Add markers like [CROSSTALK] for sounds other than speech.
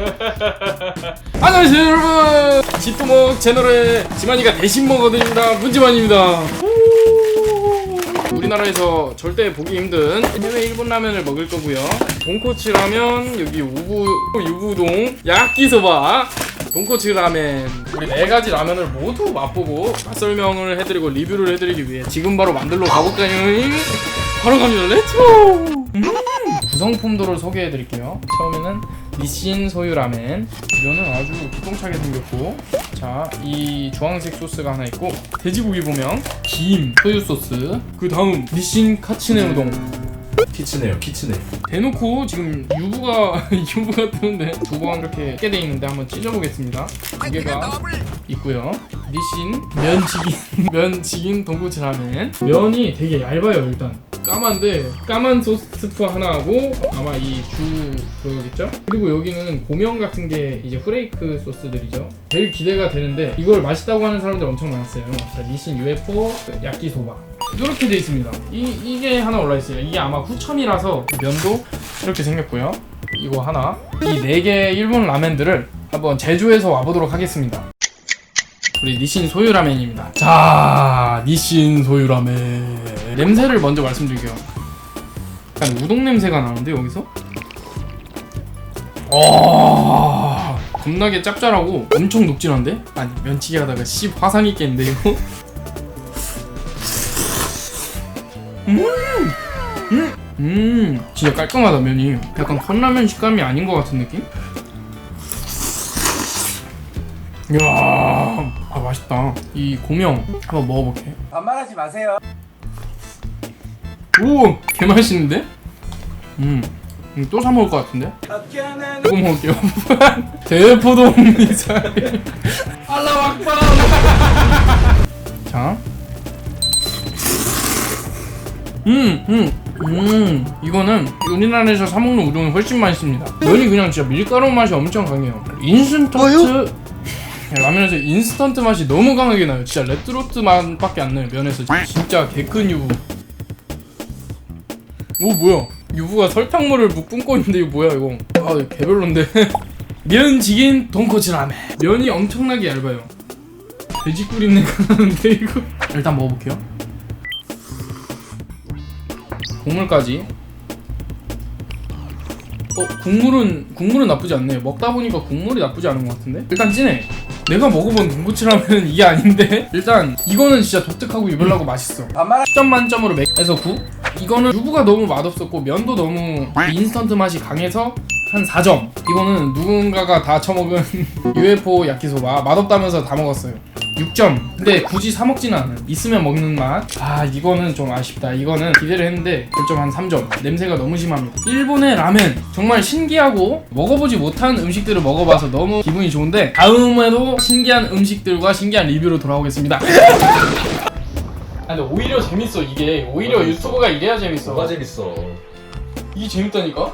[LAUGHS] 안녕하세요 여러분. 지토목 채널의 지만이가 대신 먹어드립니다. 문지만입니다. 우리나라에서 절대 보기 힘든 해외 일본 라면을 먹을 거고요. 돈코츠 라면 여기 우부 유부동 야끼소바 돈코츠 라멘. 우리 네 가지 라면을 모두 맛보고 맛 설명을 해드리고 리뷰를 해드리기 위해 지금 바로 만들러 가볼까요? 바로 갑니다. 렛츠고 음, 구성품들을 소개해 드릴게요. 처음에는 니신 소유 라멘. 면은 아주 기똥차게 생겼고. 자 이 주황색 소스가 하나 있고 돼지고기 보면 김 소유 소스. 그 다음 니신 카츠네 우동. 키치네요 키치네. 대놓고 지금 유부가 [LAUGHS] 유부가 뜨는데 두 번 이렇게 깨돼 있는데 한번 찢어보겠습니다. 두 개가 있고요. 니신 면치긴 면치긴 돈코츠 라멘. 면이 되게 얇아요 일단 까만데 까만 소스 스프 하나 하고 아마 이 주 그거겠죠 그리고 여기는 고명 같은 게 이제 프레이크 소스들이죠 제일 기대가 되는데 이걸 맛있다고 하는 사람들 엄청 많았어요 자 니신 UFO 야끼소바 이렇게 돼 있습니다. 이 이게 하나 올라 있어요. 이게 아마 후첨이라서 면도 이렇게 생겼고요. 이거 하나. 이 네개 일본 라멘들을 한번 제조해서 와보도록 하겠습니다. 우리 니신 소유 라멘입니다. 자, 니신 소유 라멘. 냄새를 먼저 말씀드릴게요. 약간 우동 냄새가 나는데 여기서? 와, 겁나게 짭짤하고 엄청 녹진한데? 아니 면치기 하다가 씨 화상 있겠는데 이거? 음, 음, 진짜 깔끔하다 면이. 약간 컵라면 식감이 아닌 것 같은 느낌? 이야, 아 맛있다. 이 고명 한번 먹어볼게. 반말하지 마세요. 오, 개 맛있는데? 음, 음, 또 사 먹을 것 같은데? 이거 먹을게요. [LAUGHS] 대포동 미사일. 알라 막방. 자. 음, 음, 음. 이거는 우리나라에서 사 먹는 우동이 훨씬 맛있습니다. 면이 그냥 진짜 밀가루 맛이 엄청 강해요. 인스턴트 라면에서 인스턴트 맛이 너무 강하게 나요. 진짜 레트로트 맛밖에 안 나요. 면에서 진짜 개큰 유부. 오 뭐야? 유부가 설탕물을 묵 뿜고 있는데 이거 뭐야 이거? 아 개별론데. [LAUGHS] 면지긴 돈코츠 라멘. 면이 엄청나게 얇아요. 돼지 꿀 입내가 나는데 이거. 일단 먹어볼게요. 국물까지. 어 국물은 국물은 나쁘지 않네요. 먹다 보니까 국물이 나쁘지 않은 것 같은데. 일단 진해. 내가 먹어본 라면은 이게 아닌데. [LAUGHS] 일단 이거는 진짜 독특하고 유별나고 맛있어. 반말 10점 만점으로 맥에서 9 이거는 유부가 너무 맛없었고 면도 너무 인스턴트 맛이 강해서 한 4점 이거는 누군가가 다 처먹은 [LAUGHS] UFO 야키소바 맛없다면서 다 먹었어요 6점. 근데 굳이 사 먹지는 않아요. 있으면 먹는 맛 아 이거는 좀 아쉽다. 이거는 기대를 했는데 별점 한 3점. 냄새가 너무 심합니다. 일본의 라멘. 정말 신기하고 먹어보지 못한 음식들을 먹어봐서 너무 기분이 좋은데 다음에도 신기한 음식들과 신기한 리뷰로 돌아오겠습니다. [LAUGHS] 아 근데 오히려 재밌어 이게. 오히려 뭐가 재밌어? 유튜브가 이래야 재밌어. 뭐가 재밌어? 이게 재밌다니까?